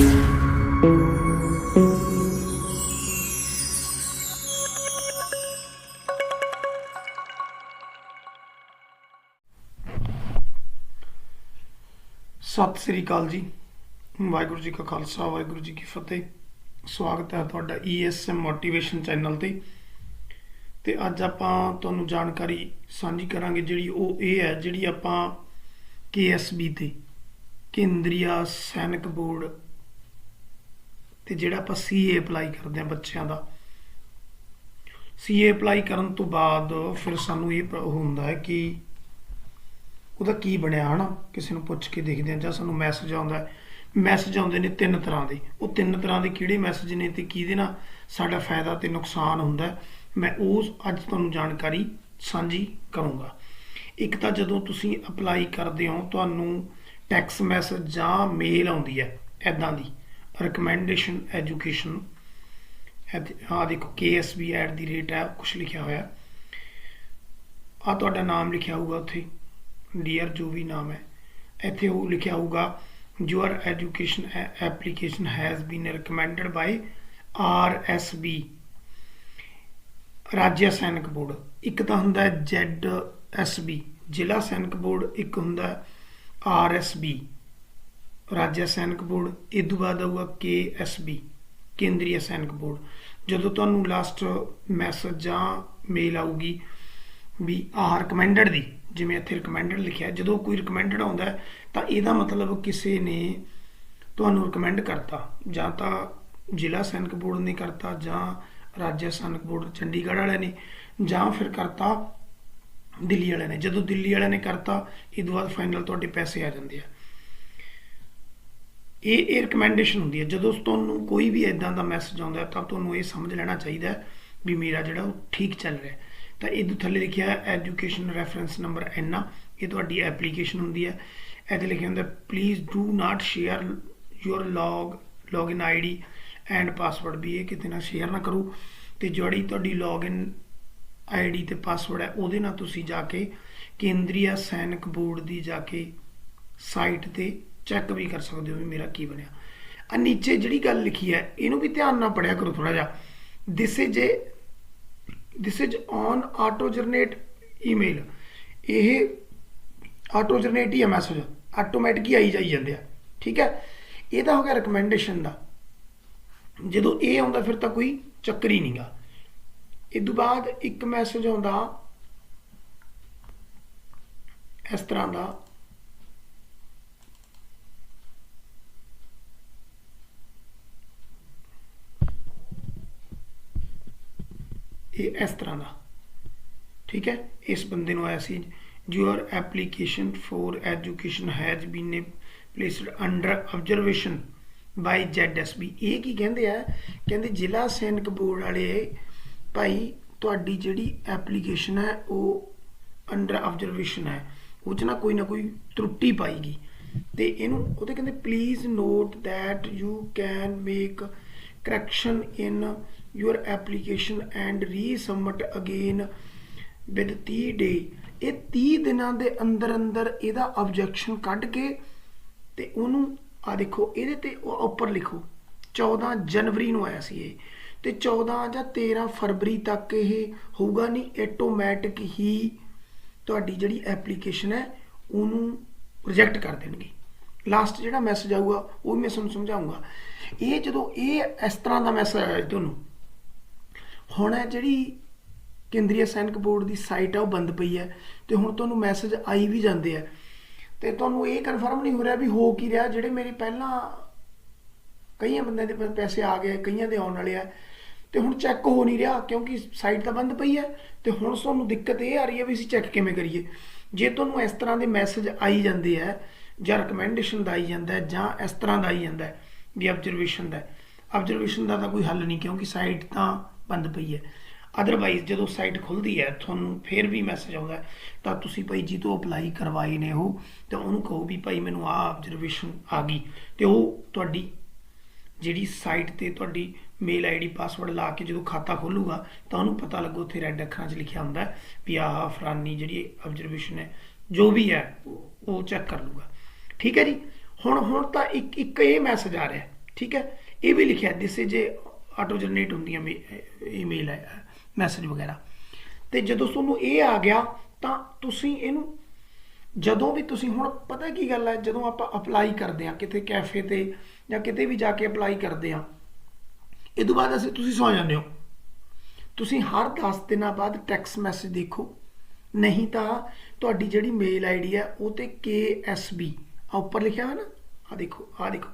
ਸਤਿ ਸ੍ਰੀ ਅਕਾਲ ਜੀ। ਵਾਹਿਗੁਰੂ ਜੀ ਕਾ ਖਾਲਸਾ, ਵਾਹਿਗੁਰੂ ਜੀ ਕੀ ਫਤਿਹ। ਸਵਾਗਤ ਹੈ ਤੁਹਾਡਾ ESM ਮੋਟੀਵੇਸ਼ਨ ਚੈਨਲ ਤੇ। ਤੇ ਅੱਜ ਆਪਾਂ ਤੁਹਾਨੂੰ ਜਾਣਕਾਰੀ ਸਾਂਝੀ ਕਰਾਂਗੇ ਜਿਹੜੀ ਉਹ ਇਹ ਹੈ, ਜਿਹੜੀ ਆਪਾਂ KSB ਤੇ, ਕੇਂਦਰੀਆ ਸੈਨਿਕ ਬੋਰਡ ਤੇ ਜਿਹੜਾ ਆਪਾਂ CA ਅਪਲਾਈ ਕਰਦੇ ਆ ਬੱਚਿਆਂ ਦਾ। CA ਅਪਲਾਈ ਕਰਨ ਤੋਂ ਬਾਅਦ ਫਿਰ ਸਾਨੂੰ ਇਹ ਹੁੰਦਾ ਹੈ ਕਿ ਉਹਦਾ ਕੀ ਬਣਿਆ, ਹਨਾ? ਕਿਸੇ ਨੂੰ ਪੁੱਛ ਕੇ ਦੇਖਦੇ ਆ ਜਾਂ ਸਾਨੂੰ ਮੈਸੇਜ ਆਉਂਦਾ ਮੈਸੇਜ ਆਉਂਦੇ ਨੇ ਤਿੰਨ ਤਰ੍ਹਾਂ ਦੇ। ਉਹ ਤਿੰਨ ਤਰ੍ਹਾਂ ਦੇ ਕਿਹੜੇ ਮੈਸੇਜ ਨੇ ਤੇ ਕਿਹਦੇ ਨਾਲ ਸਾਡਾ ਫਾਇਦਾ ਤੇ ਨੁਕਸਾਨ ਹੁੰਦਾ ਮੈਂ ਉਸ ਅੱਜ ਤੁਹਾਨੂੰ ਜਾਣਕਾਰੀ ਸਾਂਝੀ ਕਰੂੰਗਾ। ਇੱਕ ਤਾਂ ਜਦੋਂ ਤੁਸੀਂ ਅਪਲਾਈ ਕਰਦੇ ਹੋ, ਤੁਹਾਨੂੰ ਟੈਕਸ ਮੈਸੇਜ ਜਾਂ ਮੇਲ ਆਉਂਦੀ ਹੈ ਐਦਾਂ ਦੀ। ਰਿਕਮੈਂਡੇਸ਼ਨ ਐਜੂਕੇਸ਼ਨ ਆ ਦੇਖੋ KSB ਐਟ ਦੀ ਰੇਟ ਹੈ ਕੁਝ ਲਿਖਿਆ ਹੋਇਆ। ਆ ਤੁਹਾਡਾ ਨਾਮ ਲਿਖਿਆ ਹੋਊਗਾ ਉੱਥੇ। ਡੀਅਰ ਜੋ ਵੀ ਨਾਮ ਹੈ। ਇੱਥੇ ਉਹ ਲਿਖਿਆ ਹੋਊਗਾ, your education a- application has been recommended by RSB Rajya Sainik board ਇੱਕ ਤਾਂ ਹੁੰਦਾ ਹੈ ZSB ਜ਼ਿਲ੍ਹਾ ਸੈਨਿਕ ਬੋਰਡ ਇੱਕ ਹੁੰਦਾ ਹੈ RSB ਰਾਜ ਸੈਨਿਕ ਬੋਰਡ ਇਸ ਤੋਂ ਬਾਅਦ ਆਊਗਾ ਕੇ ਐੱਸ ਬੀ, ਕੇਂਦਰੀ ਸੈਨਿਕ ਬੋਰਡ। ਜਦੋਂ ਤੁਹਾਨੂੰ ਲਾਸਟ ਮੈਸੇਜ ਜਾਂ ਮੇਲ ਆਊਗੀ ਵੀ ਆਹ ਰეკਮੈਂਡਡ ਦੀ, ਜਿਵੇਂ ਇੱਥੇ ਰਿਕਮੈਂਡਡ ਲਿਖਿਆ, ਜਦੋਂ ਕੋਈ ਰਿਕਮੈਂਡਡ ਆਉਂਦਾ ਤਾਂ ਇਹਦਾ ਮਤਲਬ ਕਿਸੇ ਨੇ ਤੁਹਾਨੂੰ ਰਿਕਮੈਂਡ ਕਰਤਾ। ਜਾਂ ਤਾਂ ਜ਼ਿਲ੍ਹਾ ਸੈਨਿਕ ਬੋਰਡ ਨੇ ਕਰਤਾ, ਜਾਂ ਰਾਜ ਸੈਨਿਕ ਬੋਰਡ ਚੰਡੀਗੜ੍ਹ ਵਾਲਿਆਂ ਨੇ, ਜਾਂ ਫਿਰ ਕਰਤਾ ਦਿੱਲੀ ਵਾਲਿਆਂ ਨੇ। ਜਦੋਂ ਦਿੱਲੀ ਵਾਲਿਆਂ ਨੇ ਕਰਤਾ, ਇਹ ਤੋਂ ਬਾਅਦ ਫਾਈਨਲ ਤੁਹਾਡੇ ਪੈਸੇ ਆ ਜਾਂਦੇ ਆ। ਇਹ ਇਹ ਰეკਮੈਂਡੇਸ਼ਨ ਹੁੰਦੀ ਹੈ ਜਦੋਂ ਤੁਹਾਨੂੰ ਕੋਈ ਵੀ ਇਦਾਂ ਦਾ ਮੈਸੇਜ ਆਉਂਦਾ ਤਾਂ ਤੁਹਾਨੂੰ ਇਹ ਸਮਝ ਲੈਣਾ ਚਾਹੀਦਾ ਵੀ ਮੇਰਾ ਜਿਹੜਾ ਉਹ ਠੀਕ ਚੱਲ ਰਿਹਾ ਹੈ। ਤਾਂ ਇਹਦੇ ਥੱਲੇ ਲਿਖਿਆ ਐਜੂਕੇਸ਼ਨ ਰੈਫਰੈਂਸ ਨੰਬਰ ਐਨਾ ਇਹ ਤੁਹਾਡੀ ਐਪਲੀਕੇਸ਼ਨ ਹੁੰਦੀ ਹੈ ਇਹਦੇ ਲਿਖਿਆ ਹੁੰਦਾ please do not share your log login ID and password ਵੀ ਇਹ ਕਿਤੇ ਨਾ ਸ਼ੇਅਰ ਨਾ ਕਰੋ ਤੇ ਜਿਹੜੀ ਤੁਹਾਡੀ ਲੌਗਇਨ ਆਈਡੀ ਤੇ ਪਾਸਵਰਡ ਹੈ, ਉਹਦੇ ਨਾਲ ਤੁਸੀਂ ਜਾ ਕੇ ਕੇਂਦਰੀ ਸੈਨਿਕ ਬੋਰਡ ਦੀ ਜਾ ਕੇ ਸਾਈਟ ਤੇ ਚੈੱਕ ਵੀ ਕਰ ਸਕਦੇ ਹੋ ਵੀ ਮੇਰਾ ਕੀ ਬਣਿਆ। ਆ ਨੀਚੇ ਜਿਹੜੀ ਗੱਲ ਲਿਖੀ ਹੈ, ਇਹਨੂੰ ਵੀ ਧਿਆਨ ਨਾਲ ਪੜਿਆ ਕਰੋ ਥੋੜਾ ਜਿਹਾ। This is a this is on auto generate email ਇਹ ਆਟੋ ਜਨਰੇਟ ਹੀ ਹੈ ਮੈਸੇਜ ਆਟੋਮੈਟਿਕ ਹੀ ਆਈ ਜਾਈ ਜਾਂਦੇ ਆ। ਠੀਕ ਹੈ? ਇਹ ਤਾਂ ਹੋ ਗਿਆ ਰეკਮੈਂਡੇਸ਼ਨ ਦਾ। ਜਦੋਂ ਇਹ ਆਉਂਦਾ ਫਿਰ ਤਾਂ ਕੋਈ ਚੱਕਰ ਹੀ ਨਹੀਂਗਾ ਇਹ ਤੋਂ ਬਾਅਦ ਇੱਕ ਮੈਸੇਜ ਆਉਂਦਾ। ਇਸ ਤਰ੍ਹਾਂ ਦਾ। ਇਹ ਇਸ ਤਰ੍ਹਾਂ ਦਾ। ਠੀਕ ਹੈ? ਇਸ ਬੰਦੇ ਨੂੰ ਆਇਆ ਸੀ your application for education has been placed under observation by ZSB ਇਹ ਕੀ ਕਹਿੰਦੇ ਆ? ਕਹਿੰਦੇ ਜ਼ਿਲ੍ਹਾ ਸੈਨਿਕ ਬੋਰਡ ਵਾਲੇ, ਭਾਈ, ਤੁਹਾਡੀ ਜਿਹੜੀ ਐਪਲੀਕੇਸ਼ਨ ਹੈ, ਉਹ ਅੰਡਰ ਆਬਜ਼ਰਵੇਸ਼ਨ ਹੈ। ਉਹ 'ਚ ਨਾ ਕੋਈ ਨਾ ਕੋਈ ਤਰੁੱਟੀ ਪਾਈਗੀ ਤੇ ਇਹਨੂੰ ਉਹਦੇ ਕਹਿੰਦੇ please note that you can make correction in your application and resubmit again with 30 day ਇਹ 30 ਦਿਨਾਂ ਦੇ ਅੰਦਰ ਅੰਦਰ ਇਹਦਾ ਆਬਜੈਕਸ਼ਨ ਕੱਢ ਕੇ ਤੇ ਉਹਨੂੰ ਆ ਦੇਖੋ, ਇਹਦੇ ਤੇ ਉਹ ਉੱਪਰ ਲਿਖੋ। 14 ਜਨਵਰੀ ਨੂੰ ਆਇਆ ਸੀ ਇਹ। ਤੇ 14 ਜਾਂ 13 ਫਰਵਰੀ ਤੱਕ ਇਹ ਹੋਊਗਾ ਨਹੀਂ ਆਟੋਮੈਟਿਕ ਹੀ ਤੁਹਾਡੀ ਜਿਹੜੀ ਐਪਲੀਕੇਸ਼ਨ ਹੈ, ਉਹਨੂੰ ਰਿਜੈਕਟ ਕਰ ਦੇਣਗੇ। ਲਾਸਟ ਜਿਹੜਾ ਮੈਸੇਜ ਆਊਗਾ, ਉਹ ਮੈਂ ਤੁਹਾਨੂੰ ਸਮਝਾਉਂਗਾ ਇਹ ਜਦੋਂ ਇਹ ਇਸ ਤਰ੍ਹਾਂ ਦਾ ਮੈਸੇਜ ਆਇਆ ਤੁਹਾਨੂੰ, ਹੁਣ ਜਿਹੜੀ ਕੇਂਦਰੀ ਸੈਨਿਕ ਬੋਰਡ ਦੀ ਸਾਈਟ ਆ, ਉਹ ਬੰਦ ਪਈ ਹੈ ਤੇ ਹੁਣ ਤੁਹਾਨੂੰ ਮੈਸੇਜ ਆਈ ਵੀ ਜਾਂਦੇ ਆ। ਤੇ ਤੁਹਾਨੂੰ ਇਹ ਕਨਫਰਮ ਨਹੀਂ ਹੋ ਰਿਹਾ ਵੀ ਹੋ ਕੀ ਰਿਹਾ, ਜਿਹੜੇ ਮੇਰੇ ਪਹਿਲਾਂ ਕਈਆਂ ਬੰਦਿਆਂ ਦੇ ਪੈਸੇ ਆ ਗਏ, ਕਈਆਂ ਦੇ ਆਉਣ ਵਾਲੇ ਆ, ਤੇ ਹੁਣ ਚੈੱਕ ਹੋ ਨਹੀਂ ਰਿਹਾ ਕਿਉਂਕਿ ਸਾਈਟ ਤਾਂ ਬੰਦ ਪਈ ਹੈ। ਤੇ ਹੁਣ ਤੁਹਾਨੂੰ ਦਿੱਕਤ ਇਹ ਆ ਰਹੀ ਹੈ ਵੀ ਅਸੀਂ ਚੈੱਕ ਕਿਵੇਂ ਕਰੀਏ। ਜੇ ਤੁਹਾਨੂੰ ਇਸ ਤਰ੍ਹਾਂ ਦੇ ਮੈਸੇਜ ਆਈ ਜਾਂਦੇ ਆ ਜਾਂ ਰეკਮੈਂਡੇਸ਼ਨ ਦਾ ਆਈ ਜਾਂਦਾ ਜਾਂ ਇਸ ਤਰ੍ਹਾਂ ਦਾ ਆਈ ਜਾਂਦਾ ਵੀ ਆਬਜ਼ਰਵੇਸ਼ਨ ਦਾ ਆਬਜ਼ਰਵੇਸ਼ਨ ਦਾ ਤਾਂ ਕੋਈ ਹੱਲ ਨਹੀਂ ਕਿਉਂਕਿ ਸਾਈਟ ਤਾਂ ਬੰਦ ਪਈ ਹੈ। ਅਦਰਵਾਈਜ਼ ਜਦੋਂ ਸਾਈਟ ਖੁੱਲਦੀ ਹੈ, ਤੁਹਾਨੂੰ ਫਿਰ ਵੀ ਮੈਸੇਜ ਆਉਂਦਾ ਤਾਂ ਤੁਸੀਂ ਭਾਈ ਜੀ ਤੋਂ ਅਪਲਾਈ ਕਰਵਾਏ ਨੇ ਉਹ, ਤਾਂ ਉਹਨੂੰ ਕਹੋ ਵੀ ਭਾਈ ਮੈਨੂੰ ਆਹ ਆਬਜ਼ਰਵੇਸ਼ਨ ਆ ਗਈ, ਤੇ ਉਹ ਤੁਹਾਡੀ ਜਿਹੜੀ ਸਾਈਟ ਤੇ ਤੁਹਾਡੀ ਮੇਲ ਆਈਡੀ ਪਾਸਵਰਡ ਲਾ ਕੇ ਜਦੋਂ ਖਾਤਾ ਖੋਲੂਗਾ, ਤਾਂ ਉਹਨੂੰ ਪਤਾ ਲੱਗੂ ਉੱਥੇ ਰੈੱਡ ਅੱਖਰਾਂ 'ਚ ਲਿਖਿਆ ਹੁੰਦਾ ਵੀ ਆਹ ਫਰਾਨੀ ਜਿਹੜੀ ਆਬਜ਼ਰਵੇਸ਼ਨ ਹੈ, ਜੋ ਵੀ ਹੈ, ਉਹ- ਉਹ ਚੈੱਕ ਕਰ ਲੂਗਾ ਠੀਕ ਹੈ ਜੀ? ਹੁਣ ਹੁਣ ਤਾਂ ਇੱਕ ਇੱਕ ਇਹ ਮੈਸੇਜ ਆ ਰਿਹਾ, ਠੀਕ ਹੈ? ਇਹ ਵੀ ਲਿਖਿਆ ਦਿਸ ਇਜ਼ ਜੇ ਆਟੋ ਜਨਰੇਟ ਹੁੰਦੀਆਂ ਈਮੇਲ ਹੈ ਮੈਸੇਜ ਵਗੈਰਾ। ਤੇ ਜਦੋਂ ਤੁਹਾਨੂੰ ਇਹ ਆ ਗਿਆ, ਤਾਂ ਤੁਸੀਂ ਇਹਨੂੰ, ਜਦੋਂ ਵੀ ਤੁਸੀਂ ਹੁਣ, ਪਤਾ ਕੀ ਗੱਲ ਹੈ, ਜਦੋਂ ਆਪਾਂ ਅਪਲਾਈ ਕਰਦੇ ਆ ਕਿਤੇ ਕੈਫੇ ਤੇ ਜਾਂ ਕਿਤੇ ਵੀ ਜਾ ਕੇ ਅਪਲਾਈ ਕਰਦੇ ਆ ਇਹ ਤੋਂ ਬਾਅਦ ਅਸੀਂ ਤੁਸੀਂ ਸੌ ਜਾਂਦੇ ਹੋ। ਤੁਸੀਂ ਹਰ 10 ਦਿਨਾਂ ਬਾਅਦ ਟੈਕਸਟ ਮੈਸੇਜ ਦੇਖੋ। ਨਹੀਂ ਤਾਂ ਤੁਹਾਡੀ ਜਿਹੜੀ ਮੇਲ ਆਈਡੀ ਹੈ, ਉਹ ਤੇ KSB ਆ ਉੱਪਰ ਲਿਖਿਆ ਹੋਇਆ ਨਾ ਆ ਦੇਖੋ ਆ ਦੇਖੋ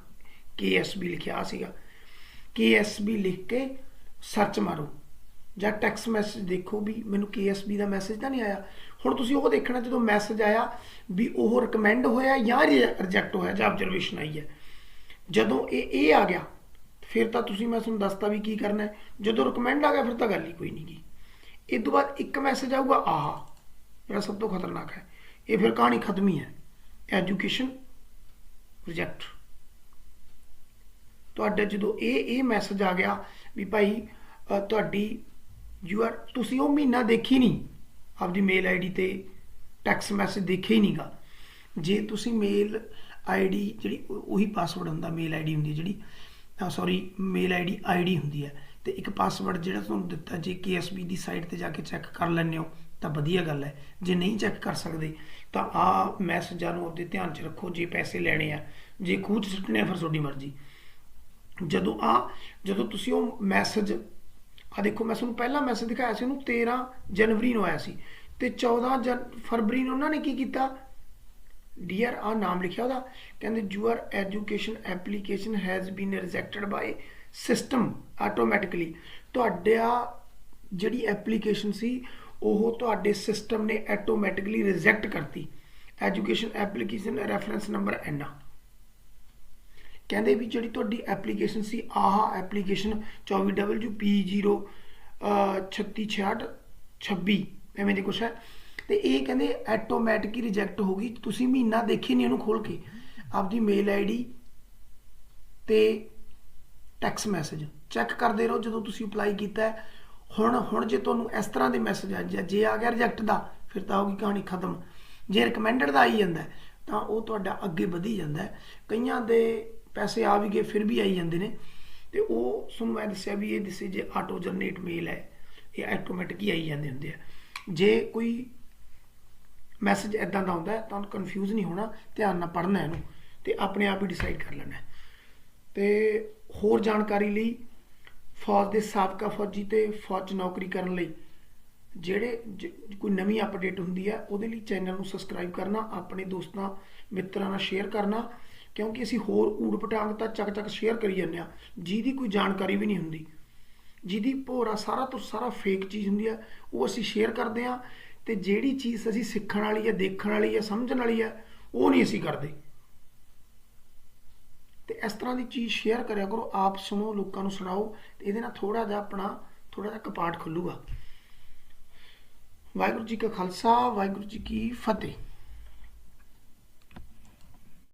ਕੇ ਐੱਸ ਬੀ ਲਿਖਿਆ ਸੀਗਾ। ਕੇ ਐੱਸ ਬੀ ਲਿਖ ਕੇ ਸਰਚ ਮਾਰੋ, ਜਾਂ ਟੈਕਸ ਮੈਸੇਜ ਦੇਖੋ ਵੀ ਮੈਨੂੰ ਕੇ ਐੱਸ ਬੀ ਦਾ ਮੈਸੇਜ ਤਾਂ ਨਹੀਂ ਆਇਆ। ਹੁਣ ਤੁਸੀਂ ਉਹ ਦੇਖਣਾ ਜਦੋਂ ਮੈਸੇਜ ਆਇਆ ਵੀ ਉਹ ਰეკਮੈਂਡ ਹੋਇਆ ਜਾਂ ਰਿਜੈਕਟ ਹੋਇਆ, ਜਾਂ ਆਬਜ਼ਰਵੇਸ਼ਨ ਆਈ ਹੈ। ਜਦੋਂ ਇਹ ਇਹ ਆ ਗਿਆ, ਫਿਰ ਤਾਂ ਤੁਸੀਂ, ਮੈਂ ਤੁਹਾਨੂੰ ਦੱਸਤਾ ਵੀ ਕੀ ਕਰਨਾ ਜਦੋਂ ਰეკਮੈਂਡ ਆ ਗਿਆ, ਫਿਰ ਤਾਂ ਗੱਲ ਹੀ ਕੋਈ ਨਹੀਂ ਗਈ ਇਸ ਤੋਂ ਬਾਅਦ ਇੱਕ ਮੈਸੇਜ ਆਊਗਾ, ਆਹਾ ਜਿਹੜਾ ਸਭ ਤੋਂ ਖਤਰਨਾਕ ਹੈ। ਇਹ ਫਿਰ ਕਹਾਣੀ ਖਤਮ ਹੀ ਹੈ। ਐਜੂਕੇਸ਼ਨ ਰਿਜੈਕਟ ਤੁਹਾਡਾ ਜਦੋਂ ਇਹ ਇਹ ਮੈਸੇਜ ਆ ਗਿਆ ਵੀ ਭਾਈ ਤੁਹਾਡੀ ਯੂ ਆਰ ਤੁਸੀਂ ਉਹ ਮਹੀਨਾ ਦੇਖੀ ਨਹੀਂ। ਆਪਦੀ ਮੇਲ ਆਈਡੀ ਤੇ ਟੈਕਸ ਮੈਸੇਜ ਦੇਖਿਆ ਹੀ ਨਹੀਂਗਾ। ਜੇ ਤੁਸੀਂ ਮੇਲ ਆਈਡੀ ਜਿਹੜੀ ਉਹੀ ਪਾਸਵਰਡ ਹੁੰਦਾ ਮੇਲ ਆਈਡੀ ਹੁੰਦੀ ਜਿਹੜੀ ਸੌਰੀ ਮੇਲ ਆਈਡੀ ਆਈਡੀ ਹੁੰਦੀ ਹੈ। ਤੇ ਇੱਕ ਪਾਸਵਰਡ ਜਿਹੜਾ ਤੁਹਾਨੂੰ ਦਿੱਤਾ, ਜੇ KSB ਦੀ ਸਾਈਟ ਤੇ ਜਾ ਕੇ ਚੈੱਕ ਕਰ ਲੈਂਦੇ ਹੋ, ਤਾਂ ਵਧੀਆ ਗੱਲ ਹੈ। ਜੇ ਨਹੀਂ ਚੈੱਕ ਕਰ ਸਕਦੇ, ਤਾਂ ਆ ਮੈਸੇਜਾਂ ਨੂੰ ਆਪਦੇ ਧਿਆਨ 'ਚ ਰੱਖੋ, ਜੇ ਪੈਸੇ ਲੈਣੇ ਆ, ਜੇ ਖੂਹ 'ਚ ਸੁੱਟਣੇ ਆ, ਫਿਰ ਤੁਹਾਡੀ ਮਰਜ਼ੀ। ਜਦੋਂ ਆ, ਜਦੋਂ ਤੁਸੀਂ ਉਹ ਮੈਸੇਜ ਆ ਦੇਖੋ, ਮੈਂ ਤੁਹਾਨੂੰ ਪਹਿਲਾ ਮੈਸੇਜ ਦਿਖਾਇਆ ਸੀ, ਉਹਨੂੰ 13 ਜਨਵਰੀ ਨੂੰ ਆਇਆ ਸੀ, ਤੇ 14 ਜਨ, ਫਰਵਰੀ ਨੂੰ ਉਹਨਾਂ ਨੇ ਕੀ ਕੀਤਾ? ਡੀਅਰ ਆ ਨਾਮ ਲਿਖਿਆ ਉਹਦਾ, ਕਹਿੰਦੇ your education application has been rejected by system automatically ਤੁਹਾਡਾ ਜਿਹੜੀ ਐਪਲੀਕੇਸ਼ਨ ਸੀ, ਉਹ ਤੁਹਾਡੇ ਸਿਸਟਮ ਨੇ ਆਟੋਮੈਟਿਕਲੀ ਰਿਜੈਕਟ ਕਰਤੀ। ਐਜੂਕੇਸ਼ਨ ਐਪਲੀਕੇਸ਼ਨ ਰੈਫਰੈਂਸ ਨੰਬਰ ਐਨਾ ਕਹਿੰਦੇ ਵੀ ਜਿਹੜੀ ਤੁਹਾਡੀ ਐਪਲੀਕੇਸ਼ਨ ਸੀ, ਆਹ ਐਪਲੀਕੇਸ਼ਨ 24WP0 3666 26 ਐਵੇਂ ਦੇ ਕੁਛ ਹੈ। ਤੇ ਇਹ ਕਹਿੰਦੇ ਆਟੋਮੈਟਿਕਲੀ ਰਿਜੈਕਟ ਹੋ ਗਈ। ਤੁਸੀਂ ਮਹੀਨਾ ਦੇਖੀ ਨਹੀਂ ਉਹਨੂੰ ਖੋਲ ਕੇ। ਆਪਦੀ ਮੇਲ ਆਈਡੀ ਤੇ ਟੈਕਸ ਮੈਸੇਜ ਚੈੱਕ ਕਰਦੇ ਰਹੋ ਜਦੋਂ ਤੁਸੀਂ ਅਪਲਾਈ ਕੀਤਾ ਹੁਣ ਹੁਣ ਜੇ ਤੁਹਾਨੂੰ ਇਸ ਤਰ੍ਹਾਂ ਦੇ ਮੈਸੇਜ ਆ ਜਾਂ ਜੇ ਆ ਗਿਆ ਰਿਜੈਕਟ ਦਾ, ਫਿਰ ਤਾਂ ਹੋਗੀ ਕਹਾਣੀ ਖਤਮ। ਜੇ ਰეკਮੈਂਡਡ ਦਾ ਆਈ ਜਾਂਦਾ ਤਾਂ ਉਹ ਤੁਹਾਡਾ ਅੱਗੇ ਵਧੀ ਜਾਂਦਾ ਕਈਆਂ ਦੇ ਪੈਸੇ ਆ ਵੀ ਗਏ, ਫਿਰ ਵੀ ਆਈ ਜਾਂਦੇ ਨੇ। ਤੇ ਉਹ ਤੁਹਾਨੂੰ ਮੈਂ ਦੱਸਿਆ ਵੀ ਇਹ ਦਿਸੇ ਜੇ ਆਟੋ ਜਨਰੇਟ ਮੇਲ ਹੈ, ਇਹ ਆਟੋਮੈਟਿਕ ਹੀ ਆਈ ਜਾਂਦੇ ਹੁੰਦੇ ਆ। ਜੇ ਕੋਈ ਮੈਸੇਜ ਇਦਾਂ ਦਾ ਆਉਂਦਾ ਤਾਂ ਕਨਫਿਊਜ਼ ਨਹੀਂ ਹੋਣਾ, ਧਿਆਨ ਨਾਲ ਪੜ੍ਹਨਾ ਇਹਨੂੰ, ਤੇ ਆਪਣੇ ਆਪ ਹੀ ਡਿਸਾਈਡ ਕਰ ਲੈਣਾ ਹੈ। ਤੇ ਹੋਰ ਜਾਣਕਾਰੀ ਲਈ ਫੌਜ ਦੇ ਸਾਬਕਾ ਫੌਜੀ ਤੇ ਫੌਜ 'ਚ ਨੌਕਰੀ ਕਰਨ ਲਈ। ਜਿਹੜੇ ਜ- ਕੋਈ ਨਵੀਂ ਅਪਡੇਟ ਹੁੰਦੀ ਹੈ, ਉਹਦੇ ਲਈ ਚੈਨਲ ਨੂੰ ਸਬਸਕ੍ਰਾਈਬ ਕਰਨਾ, ਆਪਣੇ ਦੋਸਤਾਂ, ਮਿੱਤਰਾਂ ਨਾਲ ਸ਼ੇਅਰ ਕਰਨਾ, ਕਿਉਂਕਿ ਅਸੀਂ ਹੋਰ ਊੜ ਪਟਾਂਗ ਤਾਂ ਚੱਕ ਚੱਕ ਸ਼ੇਅਰ ਕਰੀ ਜਾਂਦੇ ਆ ਜਿਹਦੀ ਕੋਈ ਜਾਣਕਾਰੀ ਵੀ ਨਹੀਂ ਹੁੰਦੀ। ਜਿਹਦੀ ਭੋਰਾ ਸਾਰਾ ਤੋਂ ਸਾਰਾ ਫੇਕ ਚੀਜ਼ ਹੁੰਦੀ ਹੈ, ਉਹ ਅਸੀਂ ਸ਼ੇਅਰ ਕਰਦੇ ਆ ਤੇ ਜਿਹੜੀ ਚੀਜ਼ ਅਸੀਂ ਸਿੱਖਣ ਵਾਲੀ ਹੈ, ਦੇਖਣ ਵਾਲੀ ਹੈ, ਸਮਝਣ ਵਾਲੀ ਹੈ, ਉਹ ਨਹੀਂ ਅਸੀਂ ਕਰਦੇ। ਇਸ ਤਰ੍ਹਾਂ ਦੀ ਚੀਜ਼ ਸ਼ੇਅਰ ਕਰਿਆ ਕਰੋ, ਆਪ ਸੁਣੋ, ਲੋਕਾਂ ਨੂੰ ਸੁਣਾਓ, ਤੇ ਇਹਦੇ ਨਾਲ ਥੋੜਾ ਜਿਹਾ ਆਪਣਾ ਥੋੜਾ ਜਿਹਾ ਕਪਾਟ ਖੁੱਲੂਗਾ। ਵਾਹਿਗੁਰੂ ਜੀ ਕਾ ਖਾਲਸਾ, ਵਾਹਿਗੁਰੂ ਜੀ ਕੀ ਫਤਿਹ।